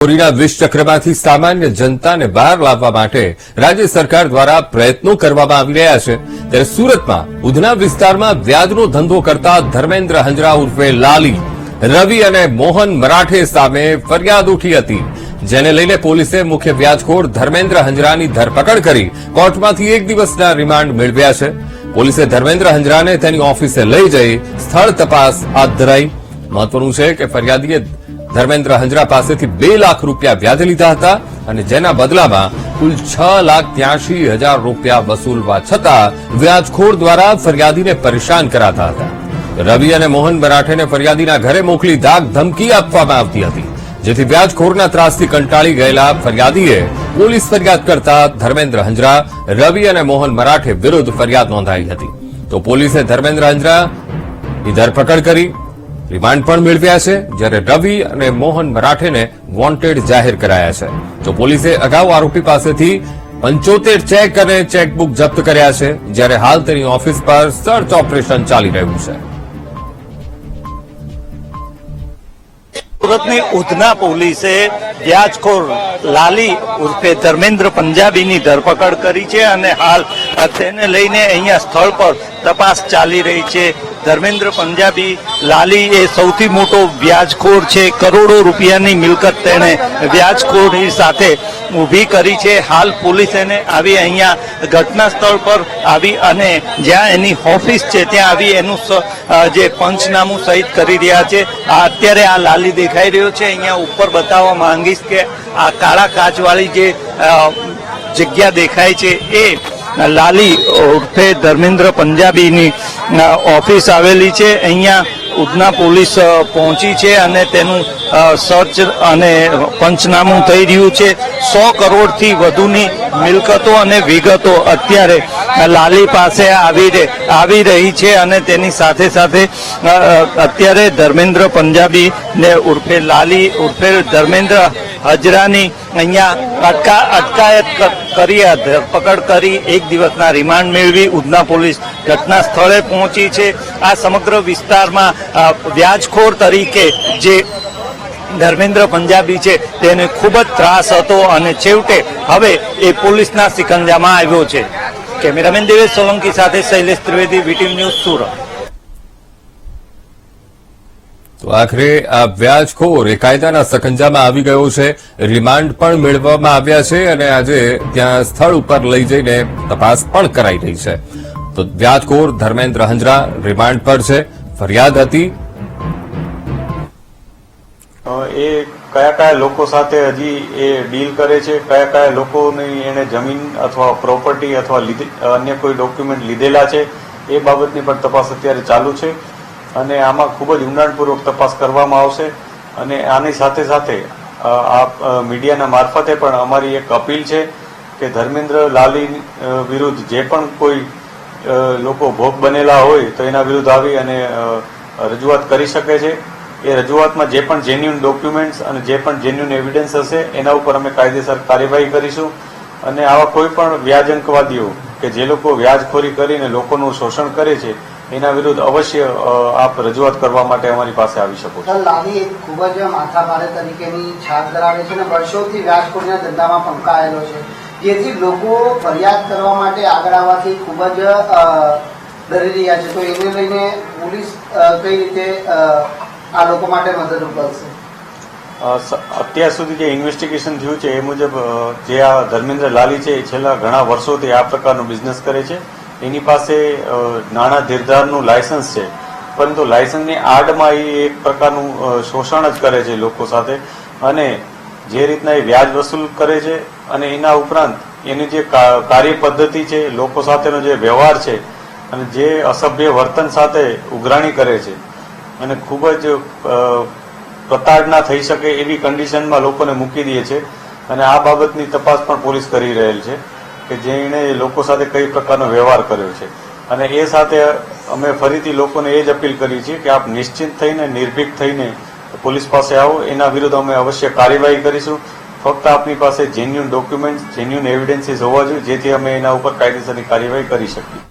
ચોરીના વિષચક્રમાંથી સામાન્ય જનતાને બહાર લાવવા માટે રાજ્ય સરકાર દ્વારા પ્રયત્નો કરવામાં આવી રહ્યા છે. ત્યારે સુરતમાં, ઉધના વિસ્તારમાં વ્યાજનો ધંધો કરતા ધર્મેન્દ્ર હંજરા ઉર્ફે લાલી, રવિ અને મોહન મરાઠે સામે ફરિયાદ ઉઠી હતી. જેને લઈને પોલીસે મુખ્ય વ્યાજખોર ધર્મેન્દ્ર હંજરાની ધરપકડ કરી કોર્ટમાંથી એક દિવસના રિમાન્ડ મેળવ્યા છે. પોલીસે ધર્મેન્દ્ર હંજરાને તેની ઓફિસે લઈ જઈ સ્થળ તપાસ હાથ ધરાઈ. મહત્વનું છે કે ફરિયાદીએ ધર્મેન્દ્ર હંજરા પાસેથી બે લાખ રૂપિયા વ્યાજે લીધા હતા અને જેના બદલામાં કુલ છ લાખ ત્યાસી હજાર રૂપિયા વસૂલવા છતાં વ્યાજખોર દ્વારા ફરિયાદીને પરેશાન કરાતા હતા. રવિ અને મોહન મરાઠેને ફરિયાદીના ઘરે મોકલી ધાક ધમકી આપવામાં આવતી હતી, જેથી વ્યાજખોરના ત્રાસથી કંટાળી ગયેલા ફરિયાદીએ પોલીસ ફરિયાદ કરતા ધર્મેન્દ્ર હંજરા, રવિ અને મોહન મરાઠે વિરુદ્ધ ફરિયાદ નોંધાઈ હતી. તો પોલીસે ધર્મેન્દ્ર હંજરાની ધરપકડ કરી રિમાન્ડ પણ મેળવ્યા છે, જ્યારે રવિ અને મોહન મરાઠેને વોન્ટેડ જાહેર કરાયા છે. તો પોલીસે અગાઉ આરોપી પાસેથી પંચોતેર ચેક અને ચેકબુક જપ્ત કર્યા છે, જ્યારે હાલ તેની ઓફિસ પર સર્ચ ઓપરેશન ચાલી રહ્યું છે. સુરતની ઉધના પોલીસે વ્યાજખોર લાલી ઉર્ફે ધર્મેન્દ્ર પંજાબીની ધરપકડ કરી છે અને હાલ તેને લઈને અહીંયા સ્થળ પર તપાસ ચાલી રહી છે. ધર્મેન્દ્ર પંજાબી લાલી એ સૌથી મોટો વ્યાજખોર છે. કરોડો રૂપિયાની મિલકત તેણે વ્યાજખોરની સાથે ઊભી કરી છે. હાલ પોલીસ એને આવી અહીંયા ઘટના સ્થળ પર આવી અને જ્યાં એની ઓફિસ છે ત્યાં આવી એનું જે પંચનામું સહિત કરી રહ્યા છે. આ અત્યારે આ લાલી દેખાઈ રહ્યો છે. અહીંયા ઉપર બતાવવા માંગીશ કે આ કાળા કાચવાળી જે જગ્યા દેખાય છે એ લાલી ઉર્ફે ધર્મેન્દ્ર પંજાબીની ઓફિસ આવેલી છે. અહીંયા ઉધના પોલીસ પહોંચી છે અને તેનું સર્ચ અને પંચનામું થઈ રહ્યું છે. સો કરોડથી વધુની મિલકતો અને વિગતો અત્યારે લાલી પાસે આવી રહે, આવી રહી છે અને તેની સાથે સાથે અત્યારે ધર્મેન્દ્ર પંજાબી ને ઉર્ફે લાલી, ઉર્ફે ધર્મેન્દ્ર હજરાની અહીંયા અટકા અટકાયત કરી પકડ કરી એક દિવસના રિમાન્ડ મેળવી. ઉધના પોલીસ ઘટના સ્થળે પહોંચી છે. આ સમગ્ર વિસ્તારમાં વ્યાજખોર તરીકે જે ધર્મેન્દ્ર પંજાબી છે, તેને ખૂબ જ ત્રાસ હતો અને છેવટે હવે એ પોલીસના સિકંજામાં આવ્યો છે. કેમેરામેન દેવેશ સોલંકી સાથે શૈલેષ ત્રિવેદી વીટીમ ન્યૂઝ સુરત. તો આખરે આ વ્યાજખોર એ કાયદાના સખંજામાં આવી ગયો છે. રિમાન્ડ પણ મેળવવામાં આવ્યા છે અને આજે ત્યાં સ્થળ ઉપર લઈ જઈને તપાસ પણ કરાઈ રહી છે. તો વ્યાજખોર ધર્મેન્દ્ર હંજરા રિમાન્ડ પર છે. ફરિયાદ હતી. એ કયા કયા લોકો સાથે હજી એ ડીલ કરે છે? કયા કયા લોકોની એને જમીન અથવા પ્રોપર્ટી અથવા અન્ય કોઈ ડોક્યુમેન્ટ લીધેલા છે? એ બાબતની પણ તપાસ અત્યારે ચાલુ છે. અને આમાં ખૂબ જ ઊંડાણપૂર્વક તપાસ કરવામાં આવશે. અને આની સાથે સાથે આ મીડિયાના મારફતે પણ અમારી એક અપીલ છે કે ધર્મેન્દ્ર લાલી વિરુદ્ધ જે પણ કોઈ લોકો ભોગ બનેલા હોય તો એના વિરુદ્ધ આવી અને રજૂઆત કરી શકે છે. એ રજૂઆતમાં જે પણ જેન્યુન ડોક્યુમેન્ટ્સ અને જે પણ જેન્યુન એવિડન્સ હશે, એના ઉપર અમે કાયદેસર કાર્યવાહી કરીશું. અને આવા કોઈ પણ વ્યાજંકવાદીઓ કે જે લોકો વ્યાજખોરી કરીને લોકોનું શોષણ કરે છે એના વિરુદ્ધ અવશ્ય આપ રજૂઆત કરવા માટે અમારી પાસે આવી શકો છો. લાલી એક ખૂબ જ માથાભારે તરીકેની છાપ ધરાવે છે અને વર્ષોથી રાજકોટના ધંધામાં પંકાયેલો છે. જેથી લોકો ફરિયાદ કરવા માટે આગળ આવવાથી ખૂબ જ ડરી રહ્યા છે. તો એને લઈને પોલીસ કઈ રીતે આ લોકો માટે મદદરૂપ બનશે અત્યાર સુધી જે ઇન્વેસ્ટિગેશન થયું છે એ મુજબ જે આ ધર્મેન્દ્ર લાલી છે એ છેલ્લા ઘણા વર્ષોથી આ પ્રકારનો બિઝનેસ કરે છે. એની પાસે નાણાં ધીરધારનું લાયસન્સ છે. પરંતુ લાયસન્સની આડમાં એ એક પ્રકારનું શોષણ જ કરે છે લોકો સાથે. અને જે રીતના એ વ્યાજ વસૂલ કરે છે અને એના ઉપરાંત એની જે કાર્ય પદ્ધતિ છે, લોકો સાથેનો જે વ્યવહાર છે અને જે અસભ્ય વર્તન સાથે ઉઘરાણી કરે છે. અને ખૂબ જ પ્રતાડના થઈ શકે એવી કન્ડિશનમાં લોકોને મૂકી દે છે. અને આ બાબતની તપાસ પણ પોલીસ કરી રહેલ છે. કે જેણે લોકો સાથે કઈ પ્રકારનો વ્યવહાર કર્યો છે. અને એ સાથે અમે ફરીથી લોકોને એ જ અપીલ કરી છે કે આપ નિશ્ચિત થઈને, નિર્ભીક થઈને પોલીસ પાસે આવો. એના વિરુદ્ધ અમે અવશ્ય કાર્યવાહી કરીશું. ફક્ત આપની પાસે જેન્યુન ડોક્યુમેન્ટ જેન્યુન એવિડન્સીસ હોવા જોઈએ, જેથી અમે એના ઉપર કાયદેસરની કાર્યવાહી કરી શકીએ.